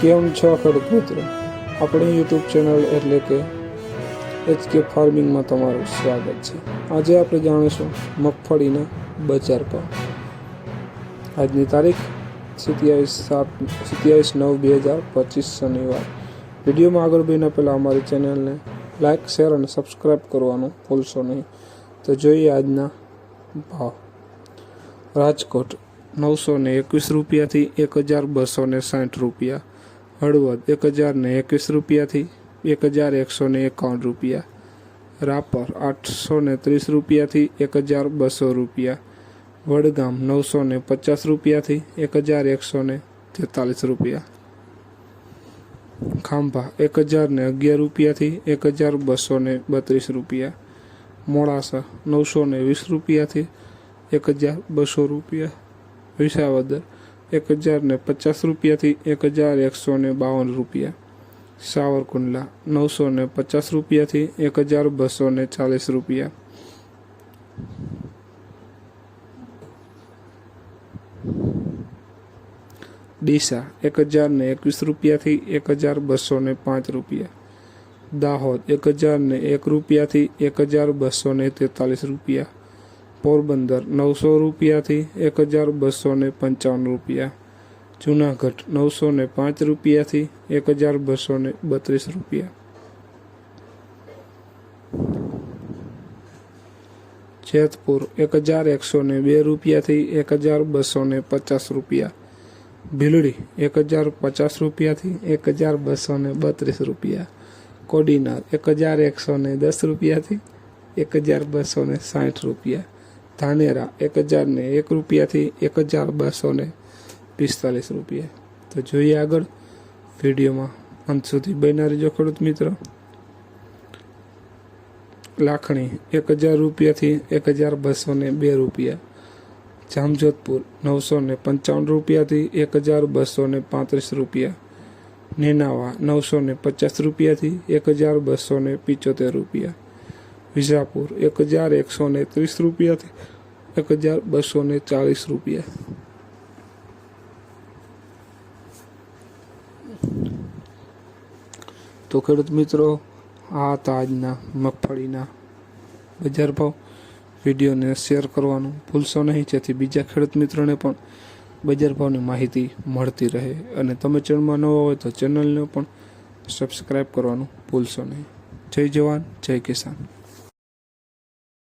કેમ છો, ખેડૂત મિત્રો? આપણી યુટ્યુબ ચેનલ એટલે કે એચ કે ફાર્મિંગમાં તમારું સ્વાગત છે. આજે આપણે જાણીશું મગફળીના બજાર ભાવ. આજની તારીખ સિત્યાવીસ સાત, સિત્યાવીસ નવ બે હજાર પચીસ શનિવાર. વિડીયોમાં આગળ બહીને પહેલાં અમારી ચેનલને લાઇક શેર અને સબસ્ક્રાઈબ કરવાનું ભૂલશો નહીં. તો જોઈએ આજના ભાવ. રાજકોટ નવસો ને એકવીસ રૂપિયાથી એક હજાર બસો ને સાઠ રૂપિયા. હળવદ એક હજાર ને એકવીસ રૂપિયાથી એક હજાર એકસો ને એકાવન રૂપિયા. રાપર આઠસો ને ત્રીસ રૂપિયાથી એક હજાર બસો રૂપિયા. વડગામ નવસો ને પચાસ રૂપિયાથી એક હજાર એકસો ને તેતાલીસ રૂપિયા. ખાંભા એક હજાર ને અગિયાર રૂપિયાથી એક હજાર બસો ને બત્રીસ રૂપિયા. મોડાસા નવસો ને વીસ રૂપિયાથી એક હજાર બસો રૂપિયા. વિસાવદર એક હજાર ને પચાસ રૂપિયાથી એક હજાર એકસો ને બાવન રૂપિયા. સાવરકુંડલા, નવસો ને પચાસ રૂપિયાથી એક હજાર બસો ને ચાલીસ રૂપિયા. ડીસા, એક હજાર ને એકવીસ રૂપિયાથી એક હજાર બસો ને પાંચ રૂપિયા. દાહોદ, એક હજાર ને એક રૂપિયાથી એક હજાર બસો ને તેતાલીસ રૂપિયા. પોરબંદર નવસો રૂપિયાથી એક હજાર બસો ને પંચાવન રૂપિયા. જુનાગઢ નવસો ને પાંચ રૂપિયાથી એક હજાર બસો ને બત્રીસ રૂપિયા. જેતપુર એક હજાર એકસો ને બે રૂપિયાથી એક હજાર બસો ને પચાસ રૂપિયા. ભીલડી એક હજાર પચાસ રૂપિયાથી એક હજાર બસો ને બત્રીસ રૂપિયા. કોડીનાર એક હજાર એકસો ને દસ રૂપિયાથી એક હજાર બસો ને સાઠ રૂપિયા. ધાનેરા એક હજાર ને એક રૂપિયાથી એક હજાર બસો પિસ્તાલીસ રૂપિયા. તો જોઈએ આગળ વિડીયોમાં. અંત સુધી બન્યા રહેજો ખેડૂત મિત્રો. લાખણી એક હજાર રૂપિયાથી એક હજાર બસો બે રૂપિયા. જામજોધપુર નવસો ને પંચાવન રૂપિયાથી એક હજાર બસો પાંત્રીસ રૂપિયા. નેનાવા નવસો ને પચાસ રૂપિયાથી એક હજાર બસો ને રૂપિયા. વિજાપુર એક હજાર એકસો ને ત્રીસ રૂપિયાથી એક હજાર બસો ને ચાલીસ રૂપિયા. તો ખેડૂત મિત્રો, આ હતા આજના મગફળીના બજાર ભાવ. વિડીયોને શેર કરવાનું ભૂલશો નહીં, જેથી બીજા ખેડૂત મિત્રોને પણ બજાર ભાવની માહિતી મળતી રહે. અને તમે ચેનલમાં નવા હોય તો ચેનલને પણ સબસ્ક્રાઈબ કરવાનું ભૂલશો નહીં. જય જવાન, જય કિસાન.